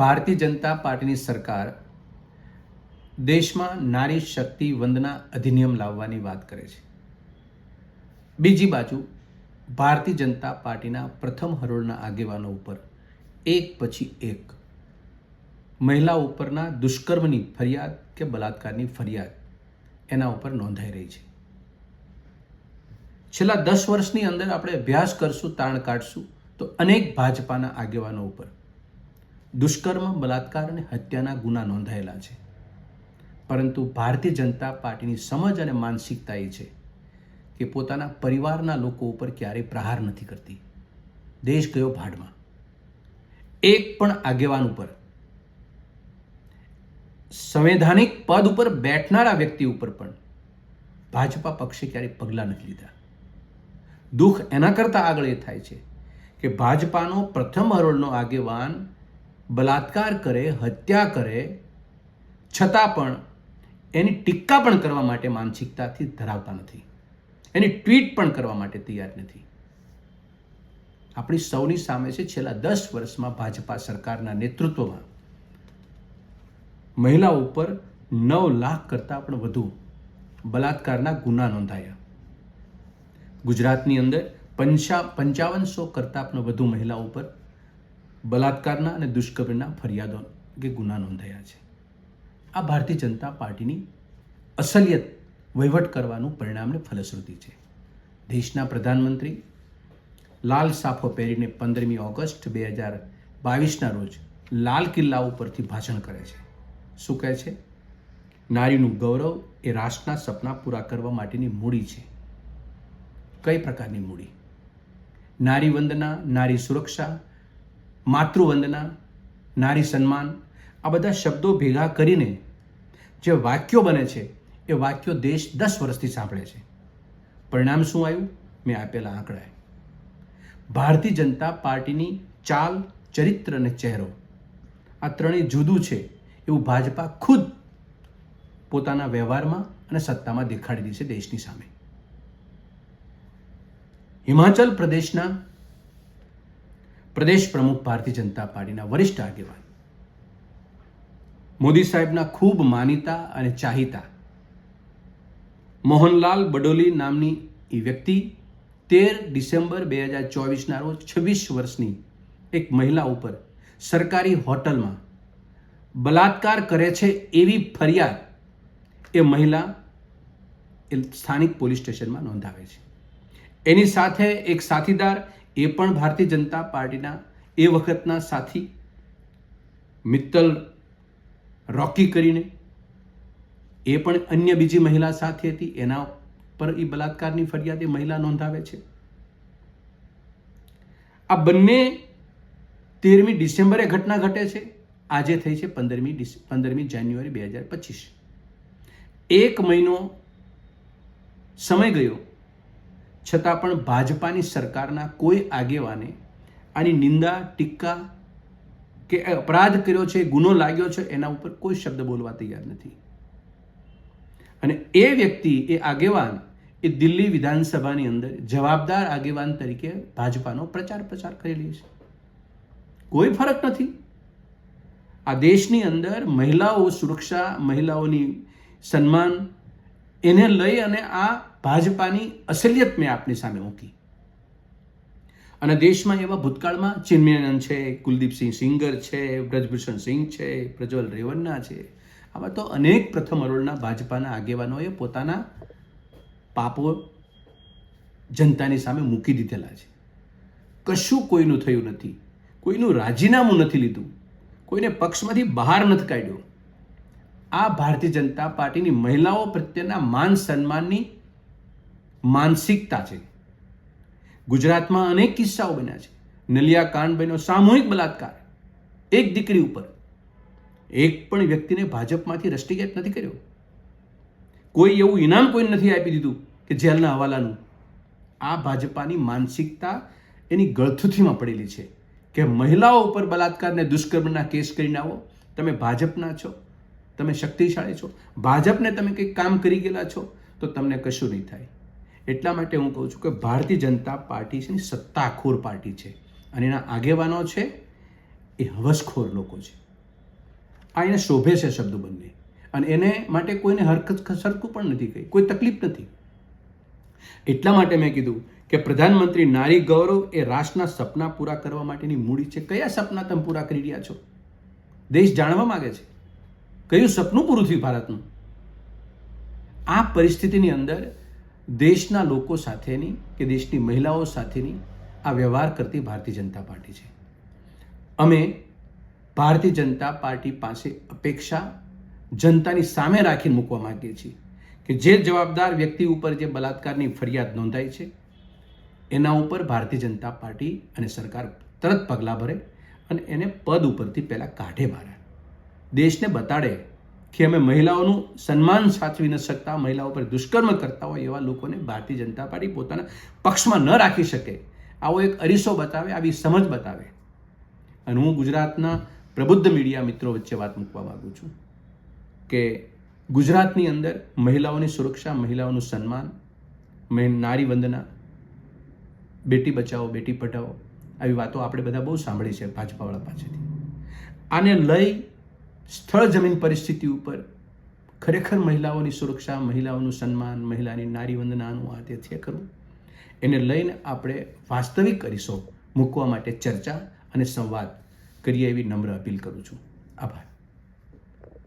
ભારતીય જનતા પાર્ટીની સરકાર દેશમાં નારી શક્તિ વંદના અધિનિયમ લાવવાની વાત કરે છે. બીજી બાજુ ભારતીય જનતા પાર્ટીના પ્રથમ હરોળના આગેવાનો ઉપર એક પછી એક મહિલા ઉપરના દુષ્કર્મની ફરિયાદ કે બલાત્કારની ફરિયાદ એના ઉપર નોંધાઈ રહી છે. છેલ્લા દસ વર્ષની અંદર આપણે અભ્યાસ કરશું, તાણ કાઢશું તો અનેક ભાજપાના આગેવાનો ઉપર દુષ્કર્મ બલાત્કાર અને હત્યાના ગુના નોંધાયેલા છે. પરંતુ ભારતીય જનતા પાર્ટીની સમજ અને માનસિકતા એ છે કે પોતાના પરિવારના લોકો ઉપર ક્યારેય પ્રહાર નથી કરતી. દેશ ગયો ભાડમાં. એક પણ આગેવાન ઉપર, સંવૈધાનિક પદ ઉપર બેઠનારા વ્યક્તિ ઉપર પણ ભાજપા પક્ષે ક્યારેય પગલાં નથી લીધા. દુઃખ એના કરતાં આગળ એ થાય છે કે ભાજપાનો પ્રથમ હરોળનો આગેવાન બલાત્કાર કરે, હત્યા કરે, છતાં પણ એની ટીક્કા પણ કરવા માટે માનસિકતાથી ધરાવતા નથી. એની ટ્વીટ પણ કરવા માટે તૈયાર નથી. આપણી સૌની સામે છે છેલ્લા દસ વર્ષમાં ભાજપા સરકારના નેતૃત્વમાં. મહિલા ઉપર નવ લાખ કરતાં પણ વધુ બલાત્કારના ગુના નોંધાયા. ગુજરાતની અંદર પંચા, પંચાવનસો કરતાં પણ વધુ મહિલા ઉપર બલાત્કારના અને દુષ્કર્મના ફરિયાદો કે ગુના નોંધાયા છે. આ ભારતીય જનતા પાર્ટીની અસલિયત વહીવટ કરવાનું પરિણામને ફલશ્રુતિ છે. દેશના પ્રધાનમંત્રી લાલ સાફો પહેરીને પંદરમી ઓગસ્ટ બે હજાર બાવીસના રોજ લાલ કિલ્લા ઉપરથી ભાષણ કરે છે. શું કહે છે? નારીનું ગૌરવ એ રાષ્ટ્રના સપના પૂરા કરવા માટેની મૂડી છે. કઈ પ્રકારની મૂડી? નારી વંદના, નારી સુરક્ષા માતૃવંદના, નારી સન્માન, આ બધા શબ્દો ભેગા કરીને જે વાક્યો બને છે, એ વાક્યો દેશ દસ વર્ષથી સાંભળે છે. પરિણામ શું આવ્યું? મેં આપેલા આંકડા ભારતીય જનતા પાર્ટીની ચાલ, ચરિત્ર અને ચહેરો. આ ત્રણેય જુદું છે એવું ભાજપા ખુદ પોતાના વ્યવહારમાં અને સત્તામાં દેખાડી દીધી છે દેશની સામે. હિમાચલ પ્રદેશના પ્રદેશ પ્રમુખ ભારતીય જનતા પાર્ટીના વરિષ્ઠ આગેવાન. મોદી સાહેબના ખૂબ માનીતા અને ચાહિતા. મોહનલાલ બડોલી નામની એ વ્યક્તિ તેર ડિસેમ્બર બે હજાર ચોવીસના રોજ છવ્વીસ વર્ષની એક મહિલા ઉપર સરકારી હોટલમાં બલાત્કાર કરે છે એવી ફરિયાદ એ મહિલા સ્થાનિક પોલીસ સ્ટેશનમાં નોંધાવે છે. એની સાથે એક સાથીદાર એ પણ ભારતીય જનતા પાર્ટીના એ વખતના સાથી, મિત્તલ રોકી કરીને, એ પણ અન્ય બીજી મહિલા સાથે હતી, એના પર એ બલાત્કારની ફરિયાદ એ મહિલા નોંધાવે છે. આ બંને તેરમી ડિસેમ્બરે ઘટના ઘટે છે, આજે થઈ છે પંદરમી પંદરમી જાન્યુઆરી બે હજાર પચીસ. એક મહિનો સમય ગયો છતાં પણ ભાજપાની સરકારના કોઈ આગેવાને આની નિંદા ટીક્કા કે અપરાધ કર્યો છે, ગુનો લાગ્યો છે, એના ઉપર કોઈ શબ્દ બોલવા તૈયાર નથી. અને એ વ્યક્તિ, એ આગેવાન, એ દિલ્હી વિધાનસભાની અંદર જવાબદાર આગેવાન તરીકે ભાજપાનો પ્રચાર પ્રચાર કરી રહી છે. કોઈ ફરક નથી. આ દેશની અંદર મહિલાઓ સુરક્ષા, મહિલાઓની સન્માન એને લઈ અને આ ભાજપાની અસલિયત મેં આપની સામે મૂકી. અને દેશમાં એવા ભૂતકાળમાં ચિન્મયાનંદ છે, કુલદીપસિંહ સિંગર છે, બ્રજભૂષણ સિંહ છે, પ્રજ્વલ રેવન્ના છે. આવા તો અનેક પ્રથમ હરોળના ભાજપાના આગેવાનોએ પોતાના પાપો જનતાની સામે મૂકી દીધેલા છે. કશું કોઈનું થયું નથી. કોઈનું રાજીનામું નથી લીધું. કોઈને પક્ષમાંથી બહાર નથી કાઢ્યો. આ ભારતીય જનતા પાર્ટીની મહિલાઓ પ્રત્યેના માન સન્માનની માનસિકતા છે. ગુજરાતમાં અનેક કિસ્સાઓ બન્યા છે. નલિયા કાંડ બન્યો સામૂહિક બલાત્કાર એક દીકરી ઉપર એક પણ વ્યક્તિને ભાજપમાંથી રસ્ટિગેટ નથી કર્યો. કોઈ એવું ઇનામ કોઈને નથી આપી દીધું કે જેલના હવાલાનું. આ ભાજપાની માનસિકતા એની ગળથુથીમાં પડેલી છે કે મહિલાઓ ઉપર બલાત્કાર ને દુષ્કર્મના કેસ કરીને આવો. તમે ભાજપના છો, તમે શક્તિશાળી છો, ભાજપને તમે કંઈક કામ કરી ગયેલા છો, તો તમને કશું નહીં થાય. એટલા માટે હું કહું છું કે ભારતીય જનતા પાર્ટી છે ને સત્તાખોર પાર્ટી છે. અને એના આગેવાનો છે એ હવસખોર લોકો છે. આ એને શોભે છે શબ્દો બંને. અને એને માટે કોઈને હરકત સરખું પણ નથી કહી કોઈ તકલીફ નથી. એટલા માટે મેં કીધું કે પ્રધાનમંત્રી નારી ગૌરવ એ રાષ્ટ્રના સપના પૂરા કરવા માટેની મૂડી છે. કયા સપના તમે પૂરા કરી રહ્યા છો? દેશ જાણવા માગે છે. કયું સપનું પૂરું થયું ભારતનું? આ પરિસ્થિતિની અંદર દેશના લોકો સાથેની કે દેશની મહિલાઓ સાથેની આ વ્યવહાર કરતી ભારતીય જનતા પાર્ટી છે. અમે ભારતીય જનતા પાર્ટી પાસે અપેક્ષા જનતાની સામે રાખીને મૂકવા માંગીએ છીએ કે જે જવાબદાર વ્યક્તિ ઉપર જે બલાત્કારની ફરિયાદ નોંધાઈ છે, એના ઉપર ભારતીય જનતા પાર્ટી અને સરકાર તરત પગલાં ભરે અને એને પદ ઉપરથી પહેલાં કાઢે બહાર દેશને બતાડે કે અમે મહિલાઓનું સન્માન સાચવી ન શકતા, મહિલાઓ પર દુષ્કર્મ કરતા હોય એવા લોકોને ભારતીય જનતા પાર્ટી પોતાના પક્ષમાં ન રાખી શકે. આવો એક અરીસો બતાવે, આવી સમજ બતાવે. અને હું ગુજરાતના પ્રબુદ્ધ મીડિયા મિત્રો વચ્ચે વાત મૂકવા માગું છું કે ગુજરાતની અંદર મહિલાઓની સુરક્ષા, મહિલાઓનું સન્માન નારી વંદના, બેટી બચાવો, બેટી પઢાવો, આવી વાતો આપણે બધા બહુ સાંભળી છે ભાજપાવાળા પાસેથી. આને લઈ સ્થળ જમીન પરિસ્થિતિ ઉપર ખરેખર મહિલાઓની સુરક્ષા, મહિલાઓનું સન્માન, મહિલાની નારી વંદનાનું આ તે ખરું? એને લઈને આપણે વાસ્તવિક કરીશો, મૂકવા માટે ચર્ચા અને સંવાદ. કરીએ એવી નમ્ર અપીલ કરું છું. આભાર.